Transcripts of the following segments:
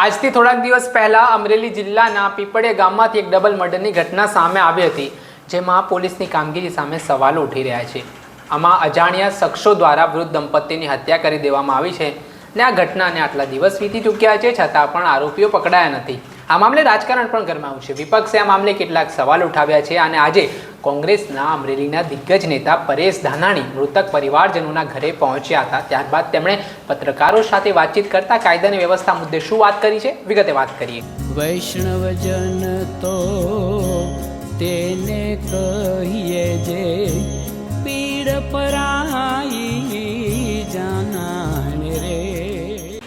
આજથી થોડાક દિવસ પહેલા અમરેલી જિલ્લાના પીપળિયા ગામમાંથી એક ડબલ મર્ડરની ઘટના સામે આવી હતી, જેમાં પોલીસની કામગીરી સામે સવાલો ઉઠી રહ્યા છે. આમાં અજાણ્યા શખ્સો દ્વારા વૃદ્ધ દંપતીની હત્યા કરી દેવામાં આવી છે ને આ ઘટનાને આટલા દિવસ વીતી ચૂક્યા છે, છતાં પણ આરોપીઓ પકડાયા નથી. આ મામલે રાજકારણ પણ ગરમાયું છે. વિપક્ષે આ મામલે કેટલાક સવાલ ઉઠાવ્યા છે અને આજે કોંગ્રેસના અમરેલીના દિગ્ગજ નેતા પરેશ ધાનાણી મૃતક પરિવારજનોના ઘરે પહોંચ્યા હતા. ત્યારબાદ તેમણે પત્રકારો સાથે વાતચીત કરતા કાયદાની વ્યવસ્થા મુદ્દે શું વાત કરી છે? વિગતે વાત કરીએ. વૈષ્ણવજન તો તેને કહીએ જે પીડ પરાઈ જાનાને રે.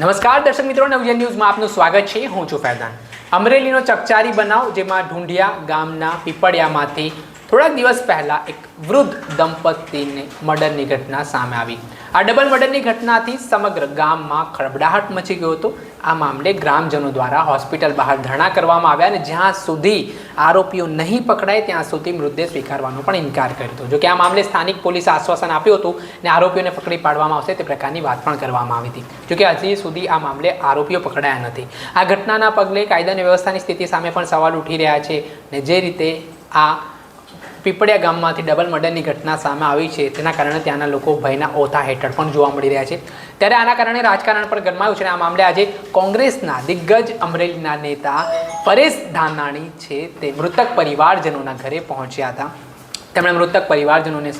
નમસ્કાર દર્શક મિત્રો નવજન ન્યૂઝમાં આપનું સ્વાગત છે. હું છું ફૈદાન અમરેલીનો ચકચારી બનાવ, જેમાં ઢુંઢિયા ગામના પીપળિયામાંથી થોડાક દિવસ પહેલાં એક વૃદ્ધ દંપતીને મર્ડરની ઘટના સામે આવી. આ ડબલ મર્ડરની ઘટનાથી સમગ્ર ગામમાં ખળબડાહટ મચી ગયો હતો. આ મામલે ગ્રામજનો દ્વારા હોસ્પિટલ બહાર ધરણા કરવામાં આવ્યા અને જ્યાં સુધી આરોપીઓ નહીં પકડાય, ત્યાં સુધી મૃતદેહ સ્વીકારવાનો પણ ઇનકાર કર્યો હતો. જોકે આ મામલે સ્થાનિક પોલીસે આશ્વાસન આપ્યું હતું અને આરોપીઓને પકડી પાડવામાં આવશે તે પ્રકારની વાત પણ કરવામાં આવી હતી. જોકે હજી સુધી આ મામલે આરોપીઓ પકડાયા નથી. આ ઘટનાના પગલે કાયદાની વ્યવસ્થાની સ્થિતિ સામે પણ સવાલ ઉઠી રહ્યા છે ને જે રીતે આ પીપળિયા ગામમાંથી ડબલ મર્ડરની ઘટના સામે આવી છે. તેના કારણે ત્યાંના લોકો ભયના ઓથા હેઠળ પણ જોવા મળી રહ્યા છે. ત્યારે આના કારણે રાજકારણ પણ ગરમાયું છે આ મામલે આજે કોંગ્રેસના દિગ્ગજ અમરેલીના નેતા પરેશ ધાનાણી છે તે મૃતક પરિવારજનોના ઘરે પહોંચ્યા હતા. તેમણે મૃતક પરિવારજનોને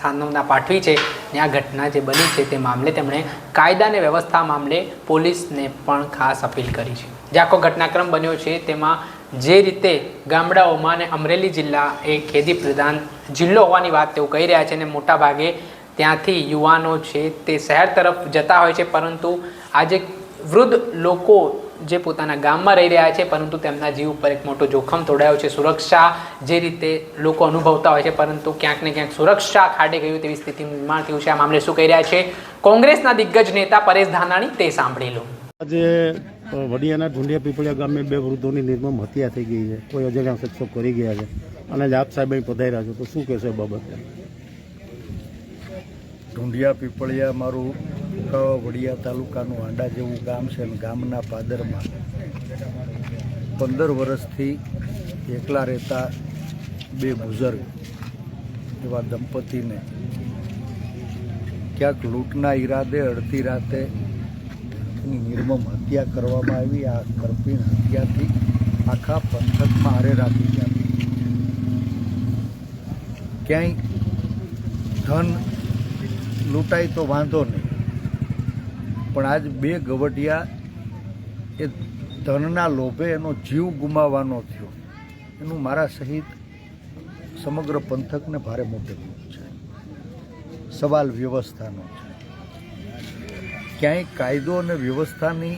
સાંત્વના પાઠવી છે અને આ ઘટના જે બની છે તે મામલે તેમણે કાયદા અને વ્યવસ્થા મામલે પોલીસને પણ ખાસ અપીલ કરી છે. જે આખો ઘટનાક્રમ બન્યો છે તેમાં જે રીતે ગામડાઓમાં અને અમરેલી જિલ્લા એ ખેતી પ્રધાન જિલ્લો હોવાની વાત તેઓ કહી રહ્યા છે અને મોટા ભાગે ત્યાંથી યુવાનો છે તે શહેર તરફ જતા હોય છે. પરંતુ આજે વૃદ્ધ લોકો જે પોતાના ગામમાં રહી રહ્યા છે, પરંતુ તેમના જીવ ઉપર એક મોટો જોખમ તોડાયો છે. સુરક્ષા જે રીતે લોકો અનુભવતા હોય છે, પરંતુ ક્યાંક ને ક્યાંક સુરક્ષા ખાડે ગયું તેવી સ્થિતિ નિર્માણ થયું છે. આ મામલે શું કહી રહ્યા છે? કોંગ્રેસના દિગ્ગજ નેતા પરેશ ધાનાણી, તે સાંભળી લો. આજે વડિયાના ઢુંડિયા પીપળિયા ગામે બે વૃદ્ધોની નિર્મમ હત્યા થઈ ગઈ છે. કોઈ અજાણ્યા શખ્સો કરી ગયા છે. અને જાપ સાહેબ અહીં પધાર્યા છો, તો શું કહેશો બાબતે? ઢુંઢિયા પીપળિયા મારું વડિયા તાલુકાનું આંડા જેવું ગામ છે અને ગામના પાદરમાં પંદર વર્ષથી એકલા રહેતા બે બુઝુર્ગ એવા દંપતીને ક્યાંક લૂંટના ઈરાદે અડધી રાતે એની નિર્મમ હત્યા કરવામાં આવી. આ કરપીણ હત્યાથી આખા પંથકમાં હારે રાખી ગયા. ક્યાંય ધન લૂંટાય તો વાંધો નહીં. પણ આજ બે ગવટિયા એ ધનના લોભે એનો જીવ ગુમાવવાનો થયો. એનું મારા સહિત સમગ્ર પંથકને ભારે મોટે છે. સવાલ વ્યવસ્થાનો છે. ક્યાંય કાયદો અને વ્યવસ્થાની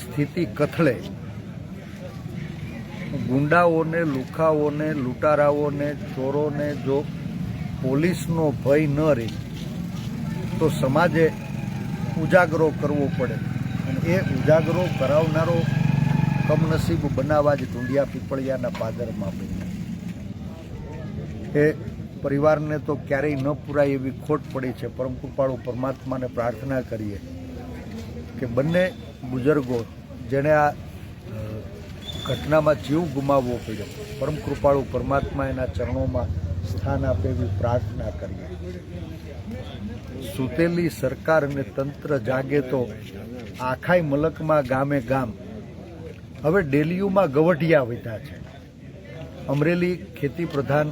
સ્થિતિ કથળે ગુંડાઓને, લુખાઓને, લૂંટારાઓને, ચોરોને જો પોલીસનો ભય ન રહે, તો સમાજે ઉજાગરો કરવો પડે. અને એ ઉજાગરો કરાવનારો કમનસીબ બનાવવા જ ઢૂંઢિયા પીપળિયાના પાદરમાં બન્યા. એ પરિવારને તો ક્યારેય ન પૂરાય એવી ખોટ પડી છે. પરમ કૃપાળુ પરમાત્માને પ્રાર્થના કરીએ કે બંને બુઝુર્ગો જેણે આ ઘટનામાં જીવ ગુમાવવો પડ્યો, પરમ કૃપાળુ પરમાત્મા એના ચરણોમાં સ્થાન આપે એવી પ્રાર્થના કરીએ. સૂતેલી સરકાર અને તંત્ર જાગે તો આખાય મલકમાં ગામે ગામ. હવે ડેલીયુમાં ગવઢિયા વધ્યા છે. અમરેલી ખેતી પ્રધાન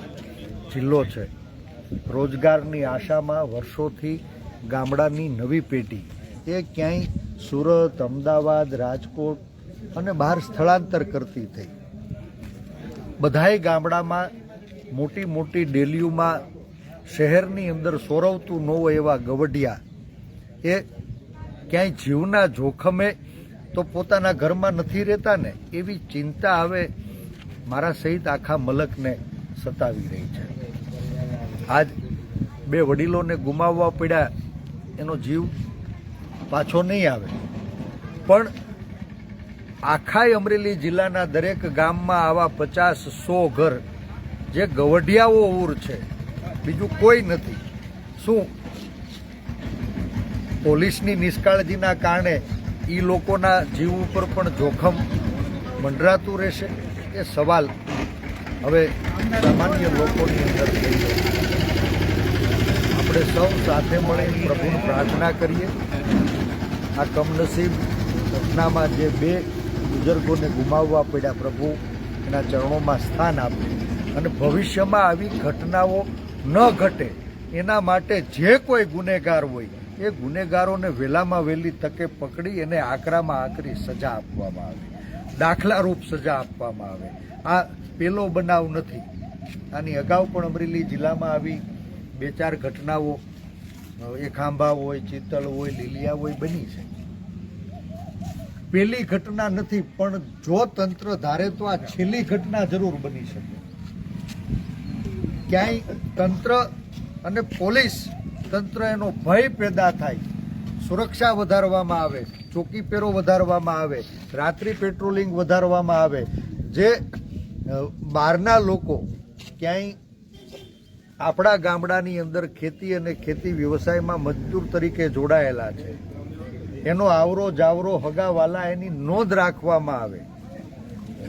જિલ્લો છે. રોજગારની આશામાં વર્ષોથી ગામડાની નવી પેઢી. એ ક્યાંય સુરત, અમદાવાદ, રાજકોટ અને બહાર સ્થળાંતર કરતી થઈ. બધાય ગામડામાં મોટી મોટી ડેલીઓમાં શહેરની અંદર સોરવતું ન હોય એવા ગવઢિયા. એ ક્યાંય જીવના જોખમે તો પોતાના ઘરમાં નથી રહેતા ને એવી ચિંતા હવે મારા સહિત આખા મલકને સતાવી રહી છે. આજ બે વડીલોને ગુમાવવા પડ્યા એનો જીવ પાછો નહીં આવે. પણ આખાય અમરેલી જિલ્લાના દરેક ગામમાં આવા પચાસ સો ઘર જે ગવઢિયાઓ ઉર છે, બીજું કોઈ નથી. શું પોલીસની નિષ્કાળજીના કારણે એ લોકોના જીવ ઉપર પણ જોખમ મંડરાતું રહેશે? એ સવાલ હવે સામાન્ય લોકોની અંદર થઈ ગયો આપણે સૌ સાથે મળી પ્રભુને પ્રાર્થના કરીએ. આ કમનસીબ ઘટનામાં જે બે બુઝુર્ગોને ગુમાવવા પડ્યા પ્રભુ, એના ચરણોમાં સ્થાન આપે. અને ભવિષ્યમાં આવી ઘટનાઓ ન ઘટે, એના માટે જે કોઈ ગુનેગાર હોય, એ ગુનેગારોને વહેલામાં વહેલી તકે પકડી એને આકરામાં આકરી સજા આપવામાં આવે. દાખલારૂપ સજા આપવામાં આવે. આ પેલો બનાવ નથી. આની અગાઉ પણ અમરેલી જિલ્લામાં આવી બે ચાર ઘટનાઓ એ ખાંભા હોય, ચિત્તલ હોય, લીલિયા હોય, બની છે. પેલી ઘટના નથી, પણ જો તંત્ર ધારે તો આ છેલ્લી ઘટના જરૂર બની શકે. ક્યાંય તંત્ર અને પોલીસ તંત્ર એનો ભય પેદા થાય. સુરક્ષા વધારવામાં આવે, ચોકી પેરો વધારવામાં આવે, રાત્રિ પેટ્રોલિંગ વધારવામાં આવે. જે બહારના લોકો ક્યાંય આપણા ગામડાની અંદર ખેતી અને ખેતી વ્યવસાયમાં મજદૂર તરીકે જોડાયેલા છે. એનો આવરો જાવરો હગાવાલા એની નોંધ રાખવામાં આવે.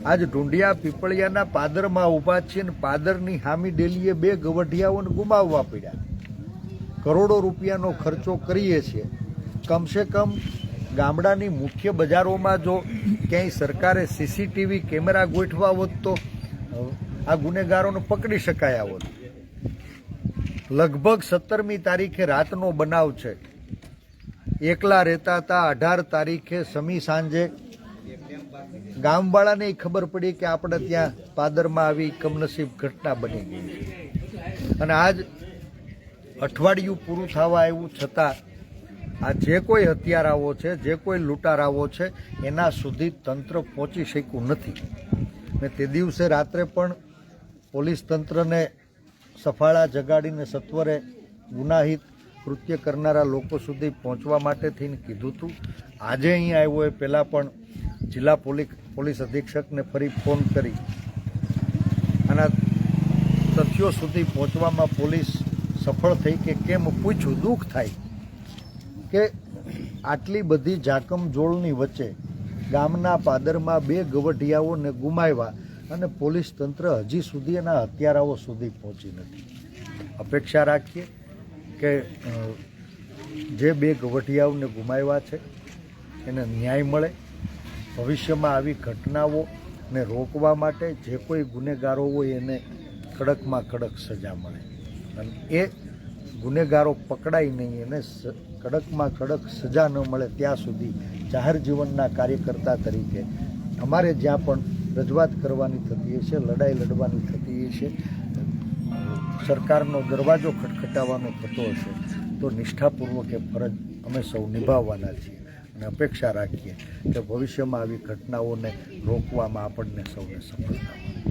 આજ ઢુંડિયા પીપળિયાના પાદરમાં ઊભા છે ને પાદરની હામી ડેલીએ બે ગવઢિયાઓને ગુમાવવા પડ્યા. કરોડો રૂપિયાનો ખર્ચો કરીએ છીએ. કમસે કમ ગામડાની મુખ્ય બજારોમાં જો ક્યાંય સરકારે સીસીટીવી કેમેરા ગોઠવા હોત તો આ ગુનેગારોને પકડી શકાયા હોત. લગભગ સત્તરમી તારીખે રાતનો બનાવ છે. એકલા રહેતા હતા, અઢાર તારીખે સમી સાંજે. ગામવાળાને ખબર પડી કે આપણે ત્યાં પાદરમાં આવી કમનસીબ ઘટના બની ગઈ અને આજ અઠવાડિયું પૂરું થવા આવ્યું છતાં, આ જે કોઈ હત્યારાઓ છે, જે કોઈ લૂંટારાઓ છે, એના સુધી તંત્ર પહોંચી શક્યું નથી. ને તે દિવસે રાત્રે પણ પોલીસ તંત્રને સફાળા જગાડીને સત્વરે ગુનાહિત કૃત્ય કરનારા લોકો સુધી પહોંચવા માટે થઈને કીધું હતું આજે અહીં આવ્યો એ પહેલાં પણ જિલ્લા પોલીસ પોલીસ અધિક્ષકને ફરી ફોન કરી. આના તથ્યો સુધી પહોંચવામાં પોલીસ સફળ થઈ કે કેમ પૂછ્યું દુઃખ થાય કે આટલી બધી જાકમ જોળની વચ્ચે ગામના પાદરમાં બે ગવઢિયાઓને ગુમાવ્યા. અને પોલીસ તંત્ર હજી સુધી એના હત્યારાઓ સુધી પહોંચી નથી. અપેક્ષા રાખીએ કે જે બે ગવઢિયાઓને ગુમાવ્યા છે, એને ન્યાય મળે. ભવિષ્યમાં આવી ઘટનાઓ ને રોકવા માટે જે કોઈ ગુનેગારો હોય એને કડકમાં કડક સજા મળે. અને એ ગુનેગારો પકડાય નહીં, એને કડકમાં કડક સજા ન મળે ત્યાં સુધી જાહેર જીવનના કાર્યકર્તા તરીકે. અમારે જ્યાં પણ રજૂઆત કરવાની થતી હશે, લડાઈ લડવાની થતી હશે, સરકારનો દરવાજો ખટખટાવવાનો થતો હશે, તો નિષ્ઠાપૂર્વક એ ફરજ અમે સૌ નિભાવવાના છીએ અને અપેક્ષા રાખીએ કે ભવિષ્યમાં આવી ઘટનાઓને રોકવામાં આપણને સૌને સફળતા મળે.